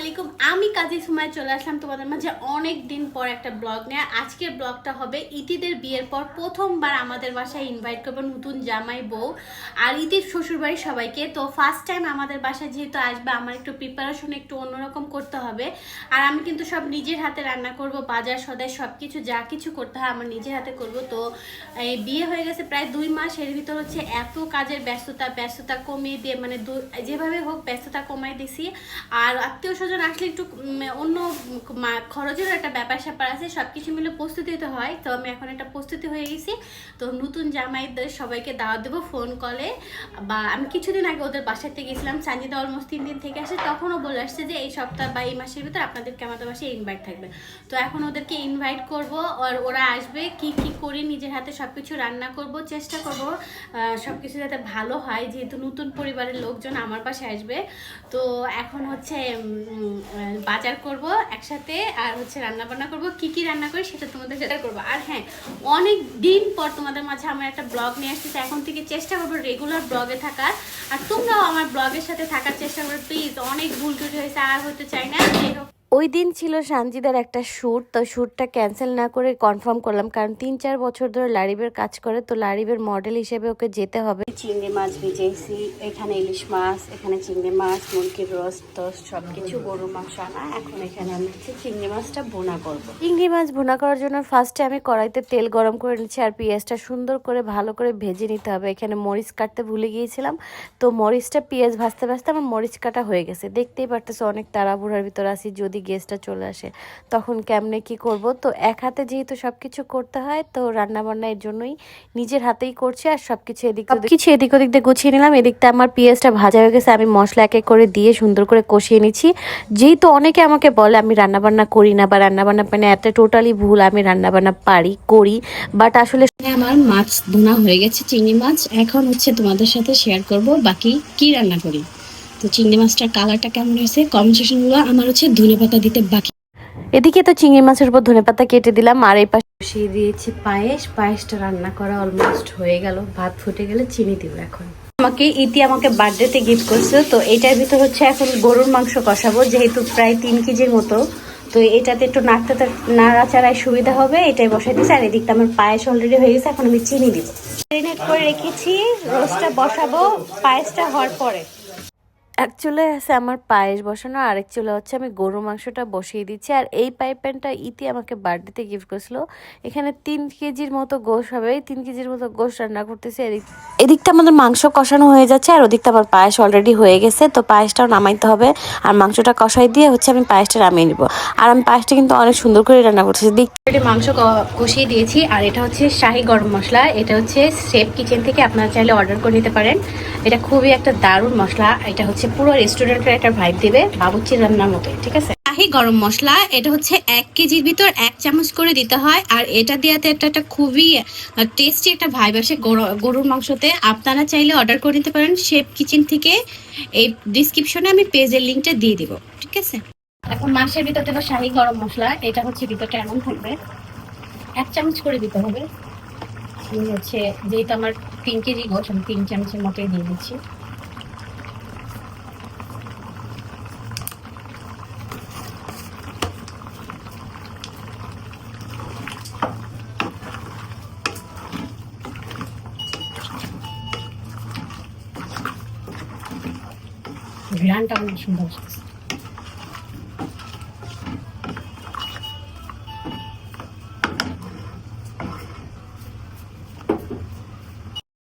আলাইকুম। আমি কাজী সুমায় চলে আসলাম তোমাদের মাঝে অনেক দিন পর একটা ব্লগ নিয়ে। আজকের ব্লগটা হবে ইতিদের বিয়ের পর প্রথমবার আমাদের বাসায় ইনভাইট করব নতুন জামাই বউ আর ইতির শ্বশুরবাড়ির সবাইকে। তো ফার্স্ট টাইম আমাদের বাসায় যেহেতু আসবে, আমার একটু প্রিপারেশন একটু অন্যরকম করতে হবে। আর আমি কিন্তু সব নিজের হাতে রান্না করব, বাজার সদায় সব কিছু যা কিছু করতে হয় আমার নিজের হাতে করব। তো এই বিয়ে হয়ে গেছে প্রায় দুই মাস। এর ভিতর হচ্ছে এত কাজের ব্যস্ততা ব্যস্ততা কমিয়ে দিয়ে মানে যেভাবে হোক ব্যস্ততা কমাই দিছি। আর আত্মীয় স্বজন আসলে একটু অন্য খরচেরও একটা ব্যাপার স্যাপার আছে সব কিছু মিলে প্রস্তুতি তো হয়। তো আমি এখন একটা প্রস্তুতি হয়ে গেছি। তো নতুন জামাইদের সবাইকে দাওয়াত দেবো ফোন কলে বা আমি কিছুদিন আগে ওদের বাসাতে গেছিলাম, সানজিদা অলমোস্ট তিন দিন থেকে আসে, তখনও বলে আসছে যে, এই সপ্তাহ বা এই মাসের ভিতরে আপনাদেরকে আমাদের বাসায় ইনভাইট থাকবে। তো এখন ওদেরকে ইনভাইট করব, আর ওরা আসবে, কি কি করি, নিজের হাতে সব কিছু রান্না করব, চেষ্টা করব সব কিছু যাতে ভালো হয়, যেহেতু নতুন পরিবারের লোকজন আমার পাশে আসবে। তো এখন হচ্ছে বাজার করব একসাথে আর হচ্ছে রান্না বান্না করব। কি কি রান্না করি সেটা তোমাদের সাথে করব। আর হ্যাঁ অনেক দিন পর তোমাদের মাঝে আমার একটা ব্লগ নিয়ে আসতেছে এখন থেকে চেষ্টা করব রেগুলার ব্লগে থাকার। আর তোমরাও আমার ব্লগের সাথে থাকার চেষ্টা করবে প্লিজ অনেক ভুল টুল হয়েছে, আর হতে চাই না। হোক। ওই দিন ছিল সানজিদার একটা শ্যুট তো শ্যুটটা ক্যান্সেল না করে কনফার্ম করলাম কারণ তিন চার বছর ধরে লারিবের কাজ করে তো লারিবের মডেল হিসেবে ওকে যেতে হবে। চিংড়ি মাছ ভিজেছি এখানে ইলিশ মাছ এখানে চিংড়ি মাছ মুরগির রস টস সব কিছু গরু মাংস আনা এখন এখানে আমি হচ্ছে চিংড়ি মাছটা বোনা করব। চিংড়ি মাছ ভুনা করার জন্য ফার্স্টে আমি কড়াইতে তেল গরম করে নিচ্ছি আর পেঁয়াজটা সুন্দর করে ভালো করে ভেজে নিতে হবে। এখানে মরিচ কাটতে ভুলে গিয়েছিলাম তো মরিচটা পেঁয়াজ ভাজতে ভাজতে আমার মরিচ কাটা হয়ে গেছে। দেখতেই পারতেছো অনেক তাড়াহুড়ার ভিতর আছি যদি গেস্টটা চলে আসে তখন কেমনে কি করব? তো এক হাতে যেহেতু সব কিছু করতে হয় তো রান্না বান্না এর জন্যই নিজের হাতেই করছি আর সব কিছু এদিক কিছু এদিক ওদিক দিয়ে গুছিয়ে নিলাম। এদিকটা আমার পেঁয়াজটা ভাজা হয়ে গেছে আমি মশলা এক এক করে দিয়ে সুন্দর করে কষিয়ে নিচ্ছি। যেহেতু অনেকে আমাকে বলে আমি রান্নাবান্না করি না বা রান্নাবান্না মানে এত টোটালি ভুল আমি রান্নাবান্না পারি করি বাট আসলে আমার মাছ বোনা হয়ে গেছে চিংড়ি মাছ। এখন হচ্ছে তোমাদের সাথে শেয়ার করব বাকি কি রান্না করি? তো চিংড়ি মাছটার কালারটা কেমন হয়েছে? কমেন্ট সেকশনগুলো আমার হচ্ছে ধনে পাতা দিতে বাকি এদিকে তো চিংড়ি মাছের উপর ধনেপাতা কেটে দিলাম আর এই পাশে বসিয়ে দিয়েছি পায়েস। পায়েসটা রান্না করা অলমোস্ট হয়ে গেল। ভাত ফুটে গেলে চিনি দিব এখন। আমাকে ইতি আমাকে বার্থডেতে গিফট করছে তো এটার ভিতর হচ্ছে এখন গরুর মাংস কষাবো যেহেতু প্রায় তিন কেজির মতো। তো এটাতে একটু নাড়তে নাড়াচাড়ায় সুবিধা হবে এটাই বসাই দিয়েছি। আর এদিকটা আমার পায়েস অলরেডি হয়ে গেছে এখন আমি চিনি দিব। ম্যারিনেট করে রেখেছি রোস্টটা বসাবো পায়েসটা হওয়ার পরে। এক চুলে আছে আমার পায়েস বসানো আর এক চুলে হচ্ছে আমি গরু মাংসটা বসিয়ে দিচ্ছি। আর এই পাইপ্যানটা ইতি আমাকে বার্থডেতে গিফট করেছিল। এখানে তিন কেজির মতো গোশ হবে এই তিন কেজির মতো গোশ রান্না করতেছি। এদিক এদিকটা আমাদের মাংস কষানো হয়ে যাচ্ছে আর ওদিকটা আমার পায়েস অলরেডি হয়ে গেছে তো পায়েসটাও নামাইতে হবে। আর মাংসটা কষাই দিয়ে হচ্ছে আমি পায়েসটা নামিয়ে নিব। আর আমি পায়েসটা কিন্তু অনেক সুন্দর করে রান্না করতেছি। দিক মাংস কষিয়ে দিয়েছি আর এটা হচ্ছে শাহি গরম মশলা। এটা হচ্ছে সেফ কিচেন থেকে আপনারা চাইলে অর্ডার করে নিতে পারেন। এটা খুবই একটা দারুণ মশলা। এটা হচ্ছে পুরো রেস্টুরেন্টের একটা ভাইব দিবে বাবুচি রান্নার মতো ঠিক আছে? শাহি গরম মশলা এটা হচ্ছে এক কেজির ভিতর এক চামচ করে দিতে হয় আর এটা দেওয়াতে একটা একটা খুবই টেস্টি একটা ভাইব আসে গরু- গরুর মাংসতে। আপনারা চাইলে অর্ডার করে নিতে পারেন শেফ কিচেন থেকে এই ডিসক্রিপশনে আমি পেজের লিঙ্কটা দিয়ে দিব ঠিক আছে? এখন মাংসের ভিতর দেবো শাহি গরম মশলা এটা হচ্ছে ভিতরটা এমন থাকবে এক চামচ করে দিতে হবে। হচ্ছে যেহেতু আমার তিন কেজি গোছ আমি তিন চামচের মতোই দিয়ে দিচ্ছি। ঘ্রানটা অনেক সুন্দর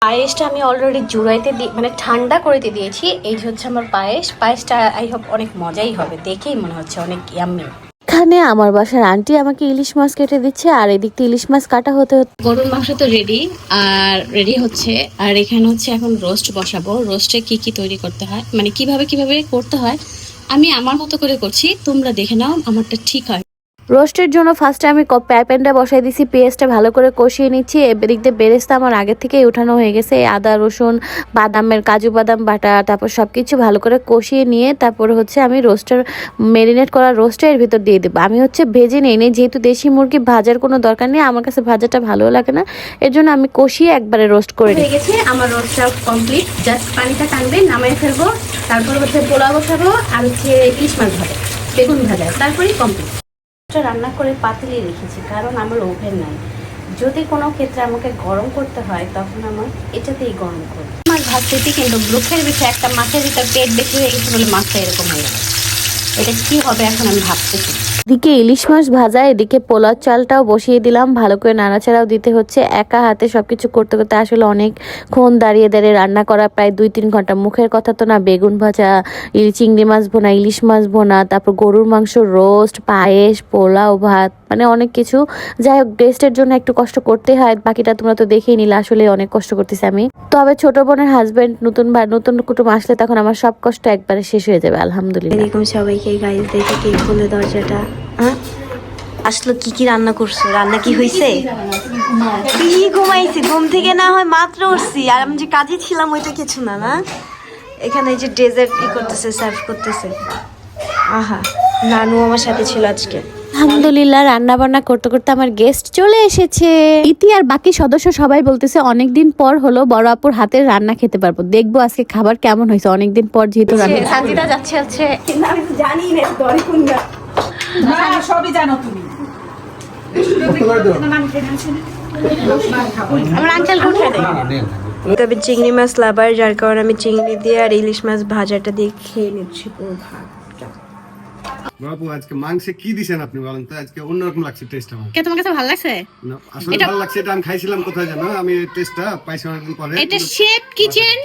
পায়েসটা আমি অলরেডি জুড়াইতে দিয়ে মানে ঠান্ডা করে দিয়েছি। এই হচ্ছে আমার পায়েস। পায়েসটা, আই হোপ, অনেক মজাই হবে। দেখেই মনে হচ্ছে অনেক ইয়াম্মি এখানে আমার বাসার আন্টি আমাকে ইলিশ মাছ কেটে দিচ্ছে, আর এদিক থেকে ইলিশ মাছ কাটা হতে হতে গরুর মাংস তো রেডি আর রেডি হচ্ছে। আর এখানে হচ্ছে এখন রোস্ট বসাবো। রোস্টে কি কি তৈরি করতে হয়? মানে কীভাবে কীভাবে করতে হয়? আমি আমার মতো করে করছি, তোমরা দেখে নাও, আমারটা ঠিক হয়। রোস্টের জন্য ফার্স্টে আমি প্যানটা বসাই দিছি পেঁয়াজটা ভালো করে কষিয়ে নিচ্ছি এদিক দিয়ে বেরেস্তা আমার আগে থেকেই উঠানো হয়ে গেছে। আদা রসুন বাদামের কাজু বাদাম বাটা তারপর সব কিছু ভালো করে কষিয়ে নিয়ে তারপর হচ্ছে আমি রোস্টার মেরিনেট করা রোস্টটা এর ভিতর দিয়ে দেবো। আমি হচ্ছে ভেজে নিই নি যেহেতু দেশি মুরগি ভাজার কোনো দরকার নেই আমার কাছে ভাজাটা ভালো লাগে না। এর জন্য আমি কষিয়ে একবারে রোস্ট করে নিই গেছে আমার রোস্টটা কমপ্লিট জাস্ট পানিটা টানবে নামাই ফেলব তারপর হচ্ছে পোলা বসাবো আর হচ্ছে ইলিশ মাছ ভাবো বেগুন ভাজা তারপরেই কমপ্লিট রান্না করে পাতিলে রেখেছি, কারণ আমার ওভেন নাই। যদি কোনো ক্ষেত্রে আমাকে গরম করতে হয়, তখন আমার এটাতেই গরম করি আমার ভাবতেছি কিন্তু ব্লুকের ভিতরে একটা মাছের ভিতর পেট বেশি হয়ে গেছে বলে মাছটা এরকম হয়ে গেছে। এটা কী হবে এখন আমি ভাবতেছি এদিকে ইলিশ মাছ ভাজা, এদিকে পোলার চালটাও বসিয়ে দিলাম। ভালো করে নাড়াচাড়াও দিতে হচ্ছে। একা হাতে সবকিছু করতে করতে আসলে অনেকক্ষণ দাঁড়িয়ে দাঁড়িয়ে রান্না করা প্রায় দুই তিন ঘণ্টা। মুখের কথা তো না, বেগুন ভাজা চিংড়ি মাছ ভোনা, ইলিশ মাছ ভোনা, তারপর গরুর মাংস, রোস্ট, পায়েস, পোলাও, ভাত মানে অনেক কিছু। যাই হোক গেস্টের জন্য একটু কষ্ট করতে হয়। বাকিটা তোমরা তো দেখেই নিলে, আসলে অনেক কষ্ট করতেছি আমি। তবে ছোট বোনের হাজবেন্ড নতুন বা নতুন কুটুম আসলে তখন আমার সব কষ্ট একবারে শেষ হয়ে যাবে, আলহামদুলিল্লাহ। সবাইকে গাইজ দেখে কে খুলে দরজাটা? আসলো কি কি রান্না করছ? রান্না কি হয়েছে কি ঘুমাইছি? ঘুম থেকে না হয় মাত্র উঠছি। আর আমি যে কাজে ছিলাম ওইটা কিছু না না? এখানে এই যে ডেজার্ট ই করতেছে সার্ভ করতেছে। আহা নানু আমার সাথে ছিল আজকে। আলহামদুলিল্লাহ রান্না বান্না করতে করতে আমার গেস্ট চলে এসেছে। ইতি আর বাকি সদস্য সবাই বলতেছে অনেকদিন পর হলো বড় আপুর হাতের রান্না খেতে পারব। দেখব আজকে খাবার কেমন হয়েছে। অনেকদিন পর যেহেতু রান্না সাজিদা যাচ্ছে হচ্ছে না সবই জানো তুমি। তবে চিংড়ি মাছ লাভার যার কারণে আমি চিংড়ি দিয়ে আর ইলিশ মাছ ভাজাটা দিয়ে খেয়ে নিচ্ছি পুরো বাবু আজকে মাংসে কি দিছেন আপনি বলেন তো? আজকে অন্যরকম লাগছে টেস্ট আমার। কে তোমার কাছে ভালো লাগছে? না, আসলে ভালো লাগছে এটা আমি খাইছিলাম কোথায় জানো? আমি টেস্টটা পাইছি অনেকদিন পরে। এটা শেপ কিচেন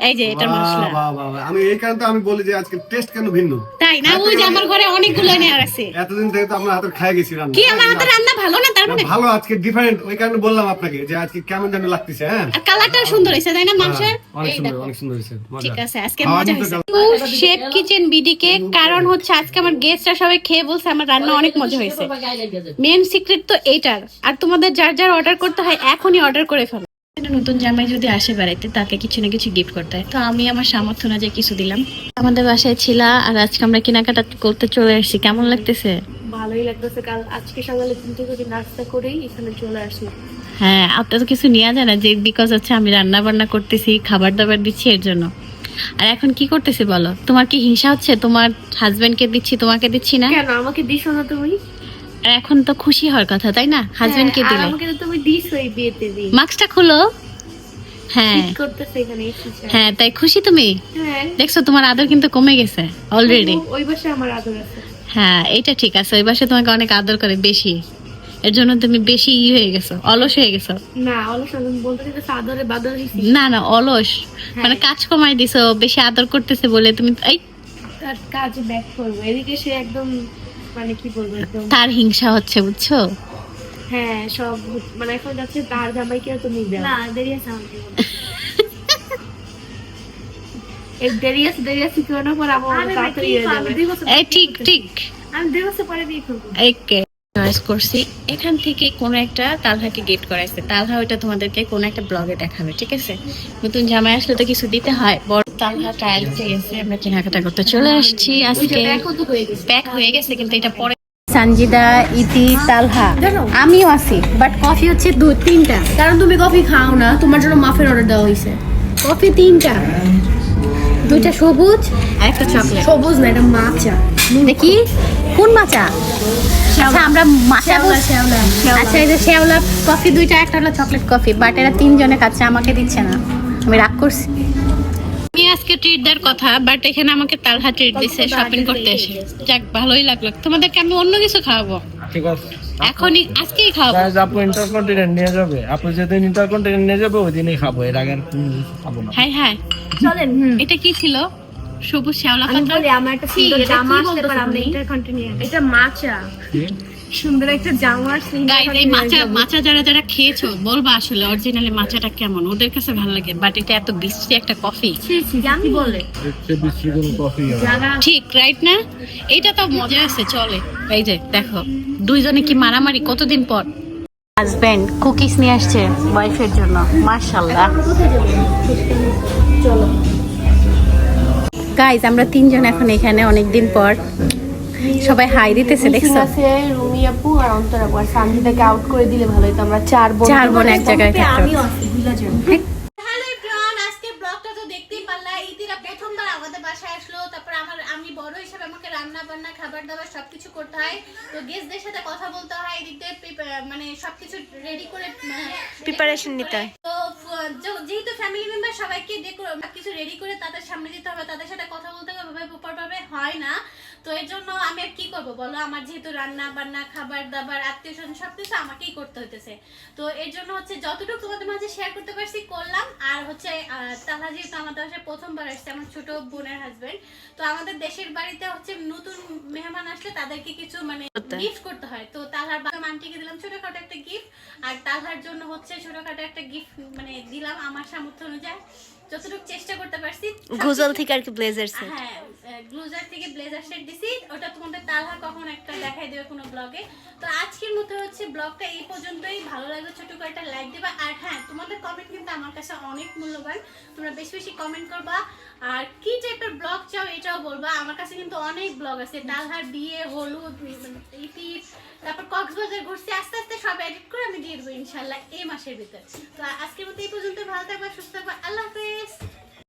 এই যে এটার বাহ, মশলা। বাহ, বাহ, বাহ। আমি এই কারণে আমি বলি যে আজকে টেস্ট কেন ভিন্ন? তাই না? ওই যে আমার ঘরে অনেকগুলো নিয়ে আছে। এতদিন থেকে তো আমরা হাতের খাই গেছি রান্না। কি আমার হাতে রান্না ভালো না? তার মানে ভালো আজকে ডিফারেন্ট ওই কারণে বললাম আপনাকে যে আজকে কেমন যেন লাগতেছে হ্যাঁ? আর কালারটাও সুন্দর হয়েছে তাই না মাংসের অনেক সুন্দর অনেক সুন্দর ঠিক আছে আজকে মজা কিন্তু হয়েছে। শেপ কিচেন বিডিকে কারণ হচ্ছে আজকে আমার গেস্টরা সবাই খেয়ে বলছে আমার রান্না অনেক মজা হয়েছে। মেন সিক্রেট তো এইটার। আর তোমাদের যার যার অর্ডার করতে হয় এখনই অর্ডার করে ফেলো। নতুন জামাই যদি আসে বেড়াইতে তাকে কিছু না কিছু গিফট করতে হয়। তো আমি আমার সামর্থ্য না যে কিছু দিলাম। আমাদের বাসায় ছিল আর আজকে আমরা কেনাকাটা করতে চলে আসছি। কেমন লাগতেছে? ভালোই লাগতেছে। কাল আজকে সকালে তিনটে করে নাস্তা করেই এখানে চলে আসি। হ্যাঁ আপনার তো কিছু নেওয়া যায় না যে বিকজ হচ্ছে আমি রান্না বান্না করতেছি খাবার দাবার দিচ্ছি এর জন্য। আর এখন কি করতেছি বলো? তোমার কি হিংসা হচ্ছে? তোমার হাজবেন্ডকে দিচ্ছি তোমাকে দিচ্ছি না? কেন? আমাকে দিছো না তুমি? আর এখন তো খুশি হওয়ার কথা তাই না? হাজবেন্ডকে হ্যাঁ, আর দিলে। আমাকে তো তুমি দিছো এই বিয়েতে দিন। মাস্কটা খুলো। হ্যাঁ। করতেছে এখানে হ্যাঁ তাই খুশি তুমি? হ্যাঁ। দেখছ তোমার আদর কিন্তু কমে গেছে অলরেডি ওই বসে আমার আদর আছে। হ্যাঁ এটা ঠিক আছে ওই বাসে তোমাকে অনেক আদর করে বেশি। এর জন্য তুমি বেশি ই হয়ে গেছো অলস হয়ে গেছো। না অলস বলতে আদরে বাদর না না অলস। মানে কাজ কমাই দিছো বেশি আদর করতেছে বলে তুমি এই। কাজে ব্যাক করব। এদিকে সে একদম মানে কি বলব একদম? তার হিংসা হচ্ছে বুঝছ? হ্যাঁ সব মানে এখন যাচ্ছে তার জামাইকে তুমি দাও না দেরি আছে এই দেরি আছে দেরি আছে পর আমার তাড়াতাড়ি হয়ে যাবে। এই ঠিক ঠিক। আমি দুই বছর পরে বিয়ে করব। একে চয়েস করছি। এখান থেকে কোনো একটা তালহাকে গিফট করাইছে। তালহা ওইটা তোমাদেরকে কোনো একটা ব্লগে দেখাবে ঠিক আছে? নতুন জামাই আসলে তো কিছু দিতে হয় বড় তালহা ট্রায়াল গেছে আমরা কেনাকাটা করতে চলে আসছি আজকে। প্যাক হয়ে গেছে। কিন্তু এটা পরে সানজিদা ইতি তালহা। আমিও আছি বাট কফি হচ্ছে দু তিনটা। কারণ তুমি কফি খাও না তোমার জন্য মাফের অর্ডার দেওয়া হয়েছে। কফি তিনটা। দুইটা সবুজ আর একটা চকলেট সবুজ না এটা মাচা দেখি কোন মাচা আচ্ছা আমরা মাচা আচ্ছা এই যে শেওলা কফি দুইটা একটা হলো চকলেট কফি বাট এরা তিনজনে খাচ্ছে আমাকে দিচ্ছে না। আমি রাগ করছি। আজকে ট্রিট দেওয়ার কথা বাট এখানে আমাকে তালহা ট্রিট দিছে শপিং করতে এসে। যাক ভালোই লাগল। তোমাদেরকে আমি অন্য কিছু খাওয়াবো? ঠিক আছে। এখনই আজকেই খাওয়াবো। গাইজ আপু ইন্টারকন্টিনেন্ট নিয়ে যাবে। আপু যেদিন ইন্টারকন্টিনেন্ট নিয়ে যাবে ওই দিনই খাব। এর আগে খাব না। Hi hi. চলেন এটা কি ছিল? সবুজ শ্যাওলা আমি বলি আমার একটা সুন্দর জামা আসতে পারে আমরা তুমি? ইন্টার কন্টিনিউ এটা মাচা। কি? সুন্দর একটা জামা আসলে গাইজ এই মাচা মাচা যারা যারা খেয়েছো বলবা আসলে অরিজিনালি মাচাটা কেমন? ওদের কাছে ভালো লাগে বাট এটা এত বিশ্রী একটা কফি জানি বলে? বিশ্রী কোনো কফি ঠিক রাইট না? এটা তো মজা আছে চলে। এই যে দেখো দুইজনে কি মারামারি কতদিন পর? হাজবেন্ড কুকিজ নিয়ে আসছে ওয়াইফের জন্য মার্শাল্লাহ গাইজ আমরা তিনজন এখন এখানে অনেকদিন পর। সবাই হাই দিতেছে দেখছ? আছে রুমি আপু আর অন্তর আপু আর সানজিদাকে আউট করে দিলে ভালো হতো। আমরা চার বোন। চার বোন এক জায়গায় থাকতে আমিও আছি ভুলে যাও হ্যালো এভরিওয়ান আজকে ব্লগটা তো দেখতেই পারলা। ইতিরা প্রথমবার আমাদের বাসায় আসলো তারপর আমার আমি বড় হিসাবে আমাকে রান্না বান্না খাবার দাবার সবকিছু করতে হয়। তো গেস্টদের সাথে কথা বলতে হয় এদিক দিয়ে মানে সবকিছু রেডি করে মানে Preparation নিতে হয়। তো যেহেতু ফ্যামিলি মেম্বার সবাইকে কিছু রেডি করে তাদের সামনে দিতে হবে তাদের সাথে কথা বলতে হবে ভাবে ভাবে হয় না। তো এই জন্য আমি আর কি করব বলো? আমার যেহেতু রান্না বান্না খাবার দাবার আত্মীয় স্বজন সবকিছু আমাকেই করতে হইতেছে। তো এর জন্য হচ্ছে যতটুকু তোমাদের মাঝে শেয়ার করতে পারছি করলাম। আর হচ্ছে তাহা যেহেতু আমাদের বাসায় প্রথমবার আসছে আমার ছোট বোনের হাজবেন্ড তো আমাদের দেশের বাড়িতে হচ্ছে নতুন মেহমান আসলে তাদেরকে কিছু মানে গিফট করতে হয়। তো তাহার বাবা আন্টিকে দিলাম ছোটখাটো একটা গিফট আর তাহার জন্য হচ্ছে ছোটখাটো একটা গিফট মানে দিলাম আমার সামর্থ্য অনুযায়ী। যতটুকু চেষ্টা করতে পারছি গুজল থেকে আর কি ব্লেজার সেট হ্যাঁ ব্লুজার থেকে ব্লেজার সেট দিছি। ওটা তোমাদের তালহা কখন একটা দেখাই দেবে কোনো ব্লগে তো আজকের মতো হচ্ছে ব্লগটা এই পর্যন্তই। ভালো লাগলে ছোট করে একটা লাইক দেবা। আর হ্যাঁ তোমাদের কমেন্ট কিন্তু আমার কাছে অনেক মূল্যবান। তোমরা বেশি বেশি কমেন্ট করবা। আর কি টাইপের ব্লগ চাও এটাও বলবা। আমার কাছে কিন্তু অনেক ব্লগ আছে। তালহার বিয়ে হলুদ ইতি তারপর কক্সবাজার ঘুরছি। আস্তে আস্তে সব এডিট করে আমি দিয়ে দেবো ইনশাল্লাহ এই মাসের ভিতর। তো আজকের মতো এই পর্যন্ত ভালো থাকবা সুস্থ থাকবা। আল্লাহ হাফেজ। this?